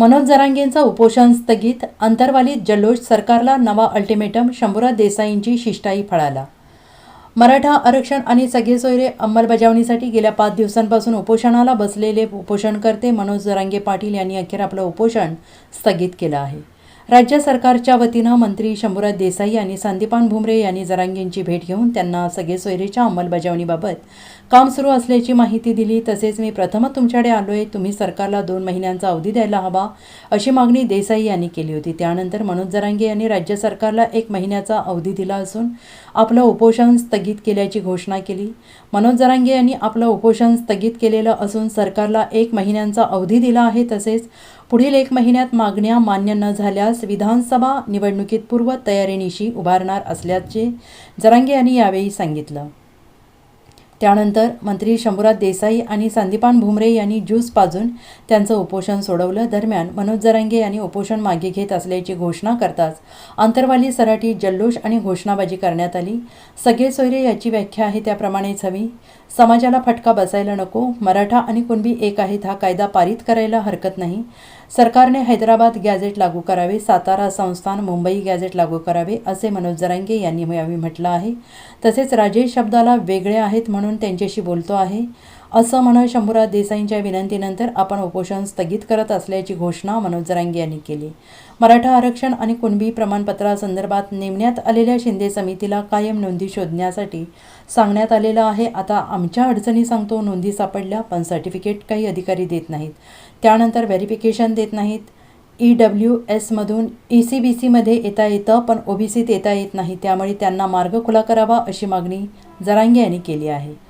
मनोज जरांगेंचा उपोषण स्थगित अंतर्वालीत जल्लोष सरकारला नवा अल्टिमेटम शंभूराज देसाईंची शिष्टाई फळाला. मराठा आरक्षण आणि सगळे सोयरे अंमलबजावणीसाठी गेल्या पाच दिवसांपासून उपोषणाला बसलेले उपोषणकर्ते मनोज जरांगे पाटील यांनी अखेर आपलं उपोषण स्थगित केलं आहे. राज्य सरकारच्या वतीनं मंत्री शंभूराज देसाई आणि संदीपान भुमरे यांनी जरांगींची भेट घेऊन त्यांना सगळे सोयरेच्या अंमलबजावणीबाबत काम सुरू असल्याची माहिती दिली. तसेच मी प्रथमच तुमच्याकडे आलोय. तुम्ही सरकारला दोन महिन्यांचा अवधी द्यायला हवा अशी मागणी देसाई यांनी केली होती. त्यानंतर मनोज जरांगे यांनी राज्य सरकारला एक महिन्याचा अवधी दिला असून आपलं उपोषण स्थगित केल्याची घोषणा केली. मनोज जरांगे यांनी आपलं उपोषण स्थगित केलेलं असून सरकारला एक महिन्यांचा अवधी दिला आहे. तसेच पुढील एक महिन्यात मागण्या मान्य न झाल्यास विधानसभा निवडणुकीत पूर्व तयारीनिशी उभारणार असल्याचे जरांगे यांनी यावेळी सांगितलं. त्यानंतर मंत्री शंभूराज देसाई आणि संदीपान भुमरे यांनी ज्यूस पाजून त्यांचं उपोषण सोडवलं. दरम्यान मनोज जरांगे यांनी उपोषण मागे घेत असल्याची घोषणा करताच अंतरवाली सराठी जल्लोष आणि घोषणाबाजी करण्यात आली. सगळे सोयरे याची व्याख्या आहे त्याप्रमाणेच हवी. समाजाला फटका बसायला नको. मराठा आणि कुणबी एक आहेत हा कायदा पारित करायला हरकत नाही. सरकारने हैदराबाद गॅझेट लागू करावे सातारा संस्थान मुंबई गॅझेट लागू करावे असे मनोज जरांगे यांनी यावेळी म्हटलं आहे. तसेच राजेश शब्दाला वेगळे आहेत म्हणून त्यांच्याशी बोलतो आहे. असं म्हणत शंभूराज देसाईंच्या विनंतीनंतर आपण उपोषण स्थगित करत असल्याची घोषणा मनोज जरांगे यांनी केली. मराठा आरक्षण आणि कुणबी प्रमाणपत्रासंदर्भात नेमण्यात आलेल्या शिंदे समितीला कायम नोंदी शोधण्यासाठी सांगण्यात आलेलं आहे. आता आमच्या अडचणी सांगतो नोंदी सापडल्या पण सर्टिफिकेट काही अधिकारी देत नाहीत. त्यानंतर व्हेरिफिकेशन देत नाहीत. ई डब्ल्यू एसमधून ई सी बी सीमध्ये येता येतं पण ओ बी सीत येता येत नाही. त्यामुळे त्यांना मार्ग खुला करावा अशी मागणी जरांगे यांनी केली आहे.